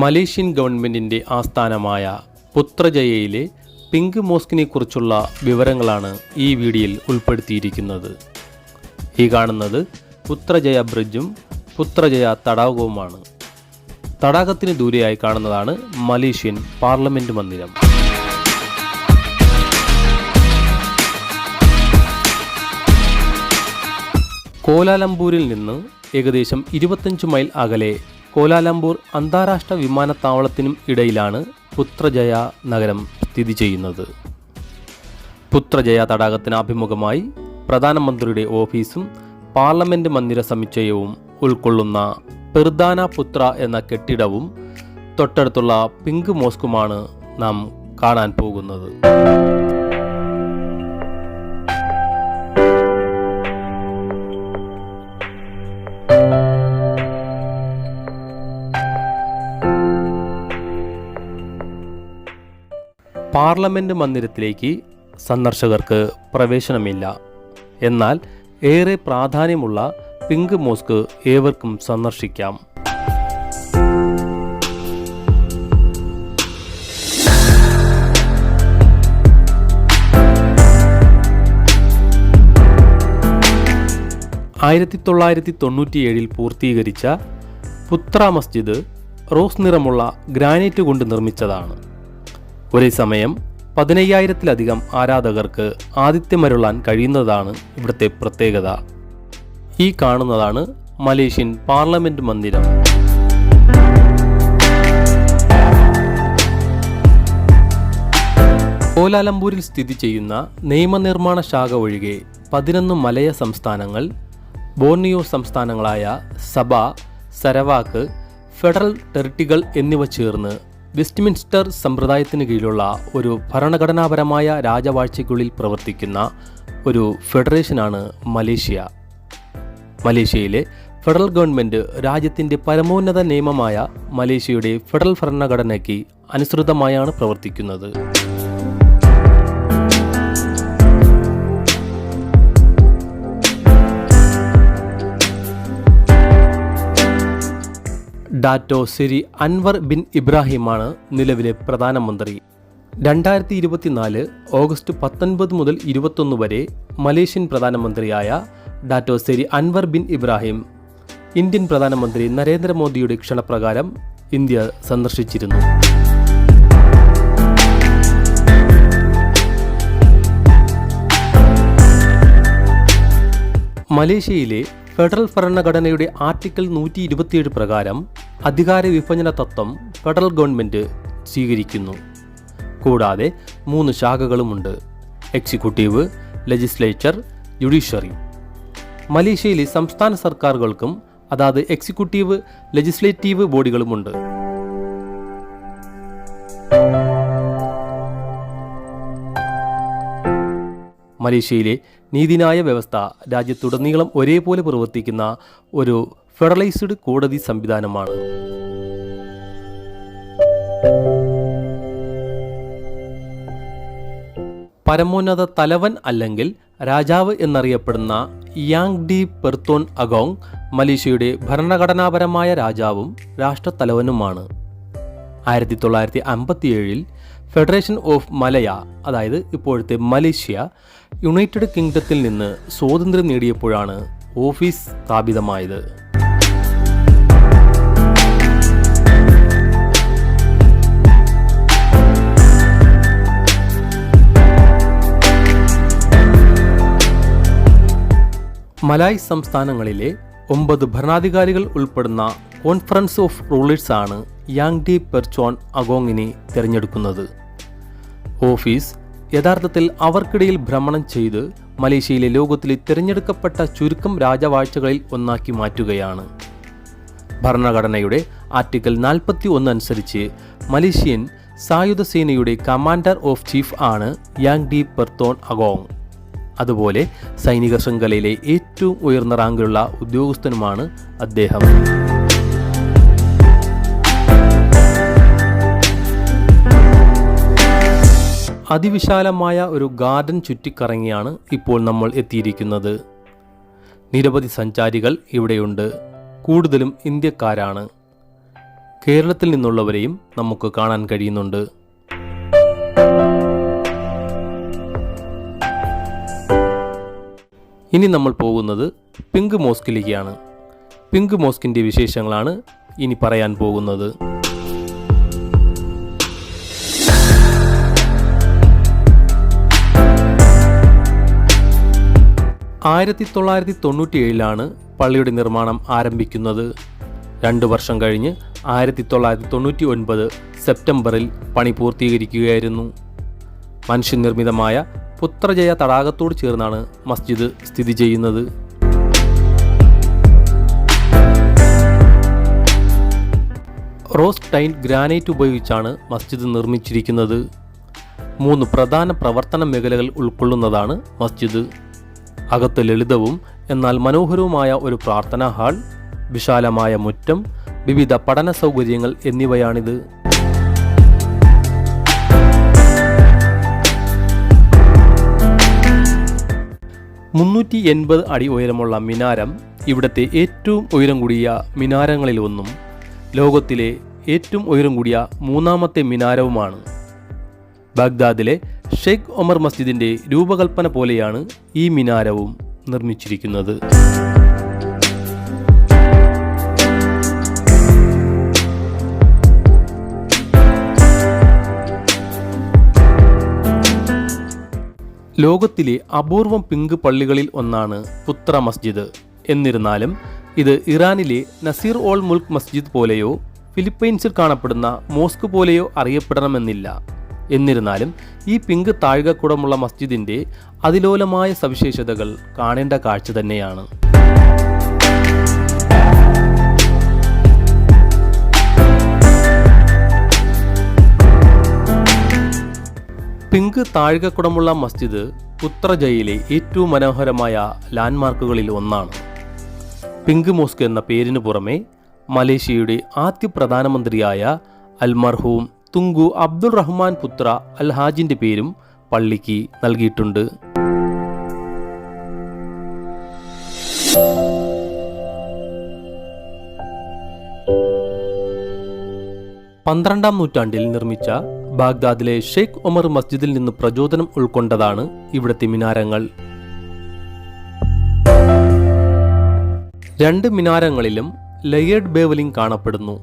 Malaysian ഗവൺമെന്റിന്റെ ആസ്ഥാനമായ പുത്രജയയിലെ pink മോസ്കിനെ കുറിച്ചുള്ള വിവരങ്ങളാണ് ഈ വീഡിയോയിൽ ഉൾപ്പെടുത്തിയിരിക്കുന്നത്. ഈ കാണുന്നത് പുത്രജയ ബ്രിഡ്ജും പുത്രജയ തടാകവുമാണ്. തടാകത്തിന് ദൂരെയായി കാണുന്നതാണ് മലേഷ്യൻ പാർലമെന്റ് മന്ദിരം. കോലാലംപൂരിൽ നിന്ന് ഏകദേശം ഇരുപത്തഞ്ച് മൈൽ അകലെ കോലാലംപൂർ അന്താരാഷ്ട്ര വിമാനത്താവളത്തിനും ഇടയിലാണ് പുത്രജയ നഗരം സ്ഥിതി ചെയ്യുന്നത്. പുത്രജയ തടാകത്തിന് അഭിമുഖമായി പ്രധാനമന്ത്രിയുടെ ഓഫീസും പാർലമെന്റ് മന്ദിര സമുച്ചയവും ഉൾക്കൊള്ളുന്ന പെർദാന പുത്ര എന്ന കെട്ടിടവും തൊട്ടടുത്തുള്ള പിങ്ക് മോസ്കുമാണ് നാം കാണാൻ പോകുന്നത്. പാർലമെന്റ് മന്ദിരത്തിലേക്ക് സന്ദർശകർക്ക് പ്രവേശനമില്ല. എന്നാൽ ഏറെ പ്രാധാന്യമുള്ള പിങ്ക് മോസ്ക് ഏവർക്കും സന്ദർശിക്കാം. ആയിരത്തി തൊള്ളായിരത്തി തൊണ്ണൂറ്റിയേഴിൽ പൂർത്തീകരിച്ച പുത്ര മസ്ജിദ് റോസ് നിറമുള്ള ഗ്രാനൈറ്റ് കൊണ്ട് നിർമ്മിച്ചതാണ്. ഒരേ സമയം പതിനയ്യായിരത്തിലധികം ആരാധകർക്ക് ആതിഥ്യമരുളാൻ കഴിയുന്നതാണ് ഇവിടുത്തെ പ്രത്യേകത. ഈ കാണുന്നതാണ് മലേഷ്യൻ പാർലമെന്റ് മന്ദിരം. കോലാലംപൂരിൽ സ്ഥിതി ചെയ്യുന്ന നിയമനിർമ്മാണ ശാഖ ഒഴികെ പതിനൊന്ന് മലയ സംസ്ഥാനങ്ങൾ ബോർണിയോ സംസ്ഥാനങ്ങളായ സബ സരവാക്ക് ഫെഡറൽ ടെറിട്ടികൾ എന്നിവ ചേർന്ന് വെസ്റ്റ്മിൻസ്റ്റർ സമ്പ്രദായത്തിന് കീഴിലുള്ള ഒരു ഭരണഘടനാപരമായ രാജവാഴ്ചയ്ക്കുള്ളിൽ പ്രവർത്തിക്കുന്ന ഒരു ഫെഡറേഷനാണ് മലേഷ്യ. മലേഷ്യയിലെ ഫെഡറൽ ഗവൺമെന്റ് രാജ്യത്തിന്റെ പരമോന്നത നിയമമായ മലേഷ്യയുടെ ഫെഡറൽ ഭരണഘടനയ്ക്ക് അനുസൃതമായാണ് പ്രവർത്തിക്കുന്നത്. ഡാറ്റോ സിരി അൻവർ ബിൻ ഇബ്രാഹിമാണ് നിലവിലെ പ്രധാനമന്ത്രി രണ്ടായിരത്തി ഇരുപത്തിനാല് ഓഗസ്റ്റ് പത്തൊൻപത് മുതൽ ഇരുപത്തൊന്ന് വരെ മലേഷ്യൻ പ്രധാനമന്ത്രിയായ ഡാറ്റോ സെരി അൻവർ ബിൻ ഇബ്രാഹിം ഇന്ത്യൻ പ്രധാനമന്ത്രി നരേന്ദ്രമോദിയുടെ ക്ഷണപ്രകാരം ഇന്ത്യ സന്ദർശിച്ചിരുന്നു. മലേഷ്യയിലെ ഫെഡറൽ ഭരണഘടനയുടെ ആർട്ടിക്കിൾ നൂറ്റി ഇരുപത്തിയേഴ് പ്രകാരം അധികാര വിഭജന തത്വം ഫെഡറൽ ഗവൺമെന്റ് സ്വീകരിക്കുന്നു. കൂടാതെ മൂന്ന് ശാഖകളുമുണ്ട്. Executive legislature judiciary. മലേഷ്യയിലെ സംസ്ഥാന സർക്കാരുകൾക്കും അതാത് എക്സിക്യൂട്ടീവ് ലെജിസ്ലേറ്റീവ് ബോഡികളുമുണ്ട്. മലേഷ്യയിലെ നീതിന്യായ വ്യവസ്ഥ രാജ്യത്തുടനീളം ഒരേപോലെ പ്രവർത്തിക്കുന്ന ഒരു ഫെഡറലൈസ്ഡ് കോടതി സംവിധാനമാണ്. പരമോന്നത തലവൻ അല്ലെങ്കിൽ രാജാവ് എന്നറിയപ്പെടുന്ന യാങ് ഡി പെർത്തോൺ അഗോങ് മലേഷ്യയുടെ ഭരണഘടനാപരമായ രാജാവും രാഷ്ട്രത്തലവനുമാണ്. ആയിരത്തി തൊള്ളായിരത്തി അമ്പത്തിയേഴിൽ ഫെഡറേഷൻ ഓഫ് മലയ അതായത് ഇപ്പോഴത്തെ മലേഷ്യ യുണൈറ്റഡ് കിങ്ഡത്തിൽ നിന്ന് സ്വാതന്ത്ര്യം നേടിയപ്പോഴാണ് ഓഫീസ് സ്ഥാപിതമായത്. മലായ് സംസ്ഥാനങ്ങളിലെ ഒമ്പത് ഭരണാധികാരികൾ ഉൾപ്പെടുന്ന കോൺഫറൻസ് ഓഫ് റൂളേഴ്സ് ആണ് യാങ് ഡി പെർച്ചോൺ അഗോങ്ങിനെ തിരഞ്ഞെടുക്കുന്നത്. ഓഫീസ് യഥാർത്ഥത്തിൽ അവർക്കിടയിൽ ഭ്രമണം ചെയ്ത് മലേഷ്യയിലെ ലോകത്തിലെ തിരഞ്ഞെടുക്കപ്പെട്ട ചുരുക്കം രാജവാഴ്ചകളിൽ ഒന്നാക്കി മാറ്റുകയാണ്. ഭരണഘടനയുടെ ആർട്ടിക്കിൾ നാൽപ്പത്തി ഒന്ന് അനുസരിച്ച് മലേഷ്യൻ സായുധ സേനയുടെ കമാൻഡർ ഓഫ് ചീഫ് ആണ് യാങ് ഡി പെർത്തോൺ അഗോങ്. അതുപോലെ സൈനിക ശൃംഖലയിലെ ഏറ്റവും ഉയർന്ന റാങ്കിലുള്ള ഉദ്യോഗസ്ഥനുമാണ് അദ്ദേഹം. അതിവിശാലമായ ഒരു ഗാർഡൻ ചുറ്റിക്കറങ്ങിയാണ് ഇപ്പോൾ നമ്മൾ എത്തിയിരിക്കുന്നത്. നിരവധി സഞ്ചാരികൾ ഇവിടെയുണ്ട്. കൂടുതലും ഇന്ത്യക്കാരാണ്. കേരളത്തിൽ നിന്നുള്ളവരെയും നമുക്ക് കാണാൻ കഴിയുന്നുണ്ട്. ഇനി നമ്മൾ പോകുന്നത് പിങ്ക് മോസ്കിലേക്കാണ്. പിങ്ക് മോസ്കിന്റെ വിശേഷങ്ങളാണ് ഇനി പറയാൻ പോകുന്നത്. ആയിരത്തി തൊള്ളായിരത്തി തൊണ്ണൂറ്റി ഏഴിലാണ് പള്ളിയുടെ നിർമ്മാണം ആരംഭിക്കുന്നത്. രണ്ടു വർഷം കഴിഞ്ഞ് ആയിരത്തി തൊള്ളായിരത്തി തൊണ്ണൂറ്റി ഒൻപത് സെപ്റ്റംബറിൽ പണി പൂർത്തീകരിക്കുകയായിരുന്നു. മനുഷ്യനിർമ്മിതമായ പുത്രജയ തടാകത്തോട് ചേർന്നാണ് മസ്ജിദ് സ്ഥിതി ചെയ്യുന്നത്. റോസ് ടൈൻ ഗ്രാനൈറ്റ് ഉപയോഗിച്ചാണ് മസ്ജിദ് നിർമ്മിച്ചിരിക്കുന്നത്. മൂന്ന് പ്രധാന പ്രവർത്തന മേഖലകൾ ഉൾക്കൊള്ളുന്നതാണ് മസ്ജിദ്. അകത്ത് ലളിതവും എന്നാൽ മനോഹരവുമായ ഒരു പ്രാർത്ഥനാ ഹാൾ വിശാലമായ മുറ്റം വിവിധ പഠന സൗകര്യങ്ങൾ എന്നിവയാണിത്. മുന്നൂറ്റി എൺപത് അടി ഉയരമുള്ള മിനാരം ഇവിടത്തെ ഏറ്റവും ഉയരം കൂടിയ മിനാരങ്ങളിൽ ഒന്നും ലോകത്തിലെ ഏറ്റവും ഉയരം കൂടിയ മൂന്നാമത്തെ മിനാരവുമാണ്. ബാഗ്ദാദിലെ ഷെയ്ഖ് ഒമർ മസ്ജിദിന്റെ രൂപകൽപ്പന പോലെയാണ് ഈ മിനാരവും നിർമ്മിച്ചിരിക്കുന്നത്. ലോകത്തിലെ അപൂർവം പിങ്ക് പള്ളികളിൽ ഒന്നാണ് പുത്ര മസ്ജിദ്. എന്നിരുന്നാലും ഇത് ഇറാനിലെ നസീർ ഓൾ മുൽക്ക് മസ്ജിദ് പോലെയോ ഫിലിപ്പൈൻസിൽ കാണപ്പെടുന്ന മോസ്ക് പോലെയോ അറിയപ്പെടണമെന്നില്ല. എന്നിരുന്നാലും ഈ പിങ്ക് താഴികക്കുടമുള്ള മസ്ജിദിന്റെ അതിലോലമായ സവിശേഷതകൾ കാണേണ്ട കാഴ്ച തന്നെയാണ്. പിങ്ക് താഴികക്കുടമുള്ള മസ്ജിദ് ഉത്തരജയിലെ ഏറ്റവും മനോഹരമായ ലാൻഡ്മാർക്കുകളിൽ ഒന്നാണ്. പിങ്ക് മോസ്ക് എന്ന പേരിന് പുറമെ മലേഷ്യയുടെ ആദ്യ പ്രധാനമന്ത്രിയായ അൽമർഹൂം തുങ്കു അബ്ദുൾ റഹ്മാൻ പുത്ര അൽ ഹാജിന്റെ പേരും പള്ളിക്ക് നൽകിയിട്ടുണ്ട്. പന്ത്രണ്ടാം നൂറ്റാണ്ടിൽ നിർമ്മിച്ച ബാഗ്ദാദിലെ ഷെയ്ഖ് ഒമർ മസ്ജിദിൽ നിന്ന് പ്രചോദനം ഉൾക്കൊണ്ടതാണ് ഇവിടുത്തെ മിനാരങ്ങൾ. രണ്ട് മിനാരങ്ങളിലും ലയേഡ് ബേവലിംഗ് കാണപ്പെടുന്നു.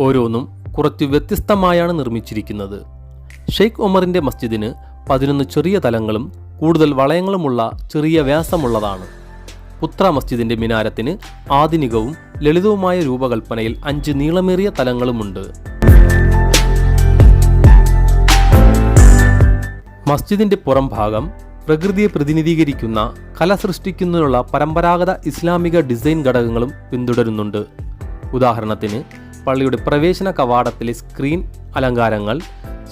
ഓരോന്നും കുറച്ച് വ്യത്യസ്തമായാണ് നിർമ്മിച്ചിരിക്കുന്നത്. ഷെയ്ഖ് ഒമറിന്റെ മസ്ജിദിന് പതിനൊന്ന് ചെറിയ തലങ്ങളും കൂടുതൽ വളയങ്ങളുമുള്ള ചെറിയ വ്യാസമുള്ളതാണ്. പുത്ര മസ്ജിദിന്റെ മിനാരത്തിന് ആധുനികവും ലളിതവുമായ രൂപകൽപ്പനയിൽ അഞ്ച് നീളമേറിയ തലങ്ങളുമുണ്ട്. മസ്ജിദിന്റെ പുറം ഭാഗം പ്രകൃതിയെ പ്രതിനിധീകരിക്കുന്ന കല സൃഷ്ടിക്കുന്നതിനുള്ള പരമ്പരാഗത ഇസ്ലാമിക ഡിസൈൻ ഘടകങ്ങളും പിന്തുടരുന്നുണ്ട്. ഉദാഹരണത്തിന് പള്ളിയുടെ പ്രവേശന കവാടത്തിലെ സ്ക്രീൻ അലങ്കാരങ്ങൾ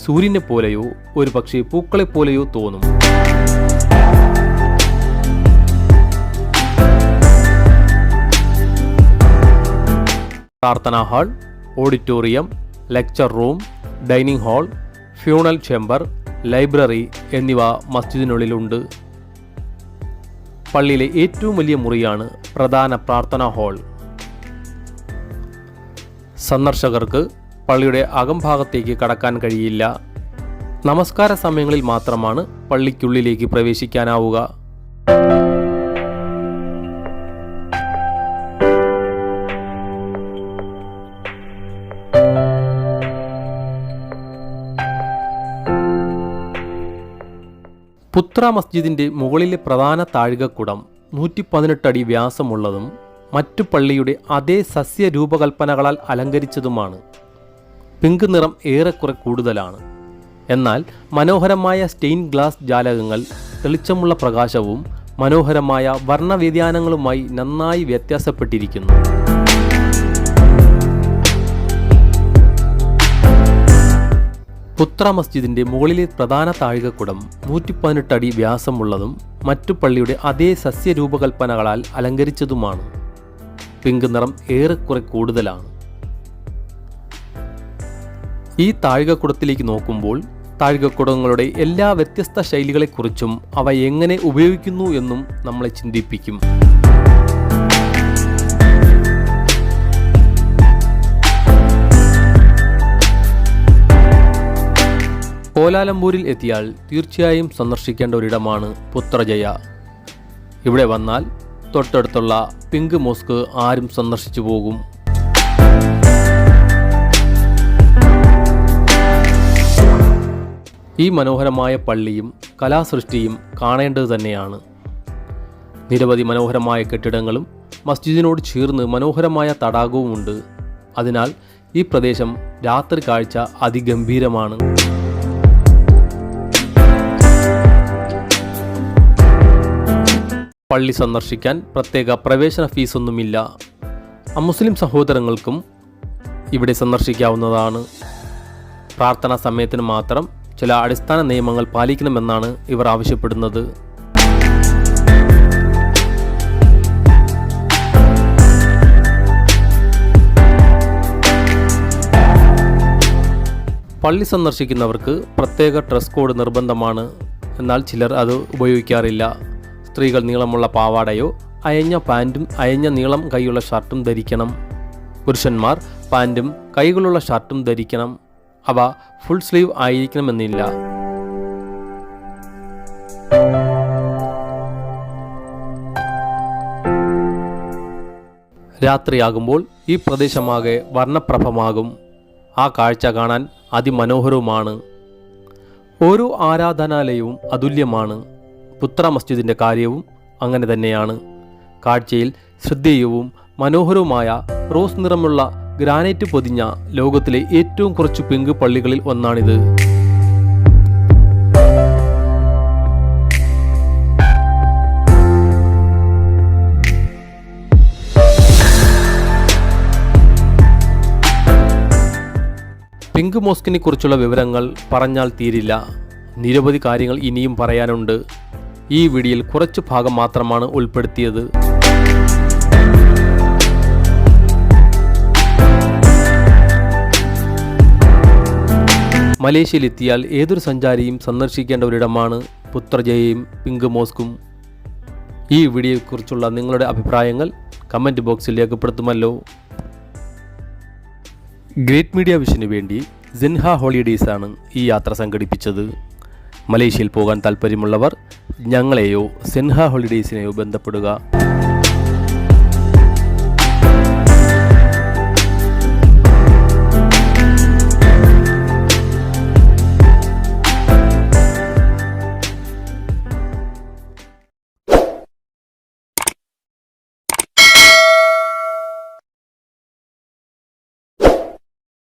സൂര്യനെ പോലെയോ ഒരു ഒരുപക്ഷെ പൂക്കളെ പോലെയോ തോന്നും. പ്രാർത്ഥനാ hall auditorium lecture room dining hall funeral chamber library എന്നിവ മസ്ജിദിനുള്ളിലുണ്ട്. പള്ളിയിലെ ഏറ്റവും വലിയ മുറിയാണ് പ്രധാന പ്രാർത്ഥനാ ഹാൾ. സന്ദർശകർക്ക് പള്ളിയുടെ അകംഭാഗത്തേക്ക് കടക്കാൻ കഴിയില്ല. നമസ്കാര സമയങ്ങളിൽ മാത്രമാണ് പള്ളിക്കുള്ളിലേക്ക് പ്രവേശിക്കാനാവുക. പുത്ര മസ്ജിദിന്റെ മുകളിലെ പ്രധാന താഴികക്കുടം നൂറ്റി പതിനെട്ടടി വ്യാസമുള്ളതും മറ്റു പള്ളിയുടെ അതേ സസ്യ രൂപകൽപ്പനകളാൽ അലങ്കരിച്ചതുമാണ്. പിങ്ക് നിറം ഏറെക്കുറെ കൂടുതലാണ്. എന്നാൽ മനോഹരമായ സ്റ്റെയിൻ ഗ്ലാസ് ജാലകങ്ങൾ തെളിച്ചമുള്ള പ്രകാശവും മനോഹരമായ വർണവ്യതിയാനങ്ങളുമായി നന്നായി വ്യത്യാസപ്പെട്ടിരിക്കുന്നു. പുത്ര മസ്ജിദിന്റെ മുകളിലെ പ്രധാന താഴികക്കുടം നൂറ്റി പതിനെട്ട് അടി വ്യാസമുള്ളതും മറ്റു പള്ളിയുടെ അതേ സസ്യരൂപകൽപ്പനകളാൽ അലങ്കരിച്ചതുമാണ്. പിങ്ക് നിറം ഏറെക്കുറെ കൂടുതലാണ്. ഈ താഴികക്കുടത്തിലേക്ക് നോക്കുമ്പോൾ താഴികക്കുടങ്ങളുടെ എല്ലാ വ്യത്യസ്ത ശൈലികളെക്കുറിച്ചും അവ എങ്ങനെ ഉപയോഗിക്കുന്നു എന്നും നമ്മളെ ചിന്തിപ്പിക്കും. കോലാലംപൂരിൽ എത്തിയാൽ തീർച്ചയായും സന്ദർശിക്കേണ്ട ഒരിടമാണ് പുത്രജയ. ഇവിടെ വന്നാൽ തൊട്ടടുത്തുള്ള പിങ്ക് മോസ്ക് ആരും സന്ദർശിച്ചു പോകും. ഈ മനോഹരമായ പള്ളിയും കലാസൃഷ്ടിയും കാണേണ്ടത് തന്നെയാണ്. നിരവധി മനോഹരമായ കെട്ടിടങ്ങളും മസ്ജിദിനോട് ചേർന്ന് മനോഹരമായ തടാകവുമുണ്ട്. അതിനാൽ ഈ പ്രദേശം രാത്രി കാഴ്ച അതിഗംഭീരമാണ്. പള്ളി സന്ദർശിക്കാൻ പ്രത്യേക പ്രവേശന ഫീസൊന്നുമില്ല. അമുസ്ലിം സഹോദരങ്ങൾക്കും ഇവിടെ സന്ദർശിക്കാവുന്നതാണ്. പ്രാർത്ഥനാ സമയത്തിന് മാത്രം ചില അടിസ്ഥാന നിയമങ്ങൾ പാലിക്കണമെന്നാണ് ഇവർ ആവശ്യപ്പെടുന്നത്. പള്ളി സന്ദർശിക്കുന്നവർക്ക് പ്രത്യേക ഡ്രസ് കോഡ് നിർബന്ധമാണ്. എന്നാൽ ചിലർ അത് ഉപയോഗിക്കാറില്ല. സ്ത്രീകൾ നീളമുള്ള പാവാടയോ അയഞ്ഞ പാന്റും അയഞ്ഞ നീളം കൈയുള്ള ഷർട്ടും ധരിക്കണം. പുരുഷന്മാർ പാന്റും കൈകളുള്ള ഷർട്ടും ധരിക്കണം. അവ ഫുൾ സ്ലീവ് ആയിരിക്കണമെന്നില്ല. രാത്രിയാകുമ്പോൾ ഈ പ്രദേശമാകെ വർണപ്രഭമാകും. ആ കാഴ്ച കാണാൻ അതിമനോഹരവുമാണ്. ഓരോ ആരാധനാലയവും അതുല്യമാണ്. പുത്ര മസ്ജിദിന്റെ കാര്യവും അങ്ങനെ തന്നെയാണ്. കാഴ്ചയിൽ ശ്രദ്ധേയവും മനോഹരവുമായ റോസ് നിറമുള്ള ഗ്രാനൈറ്റ് പൊതിഞ്ഞ ലോകത്തിലെ ഏറ്റവും കുറച്ച് പിങ്ക് പള്ളികളിൽ ഒന്നാണിത്. പിങ്ക് മോസ്കിനെ കുറിച്ചുള്ള വിവരങ്ങൾ പറഞ്ഞാൽ തീരില്ല. നിരവധി കാര്യങ്ങൾ ഇനിയും പറയാനുണ്ട്. ഈ വീഡിയോയിൽ കുറച്ച് ഭാഗം മാത്രമാണ് ഉൾപ്പെടുത്തിയത്. മലേഷ്യയിലെത്തിയാൽ ഏതൊരു സഞ്ചാരിയും സന്ദർശിക്കേണ്ട ഒരിടമാണ് പുത്രജയയും പിങ്ക് മോസ്കും. ഈ വീഡിയോയെക്കുറിച്ചുള്ള നിങ്ങളുടെ അഭിപ്രായങ്ങൾ കമന്റ് ബോക്സിൽ രേഖപ്പെടുത്തുമല്ലോ. ഗ്രേറ്റ് മീഡിയ വിഷന് വേണ്ടി സിൻഹ ഹോളിഡേയ്സാണ് ഈ യാത്ര സംഘടിപ്പിച്ചത്. മലേഷ്യയിൽ പോകാൻ താൽപ്പര്യമുള്ളവർ ഞങ്ങളെയോ സിൻഹ ഹോളിഡേയ്സിനെയോ ബന്ധപ്പെടുക.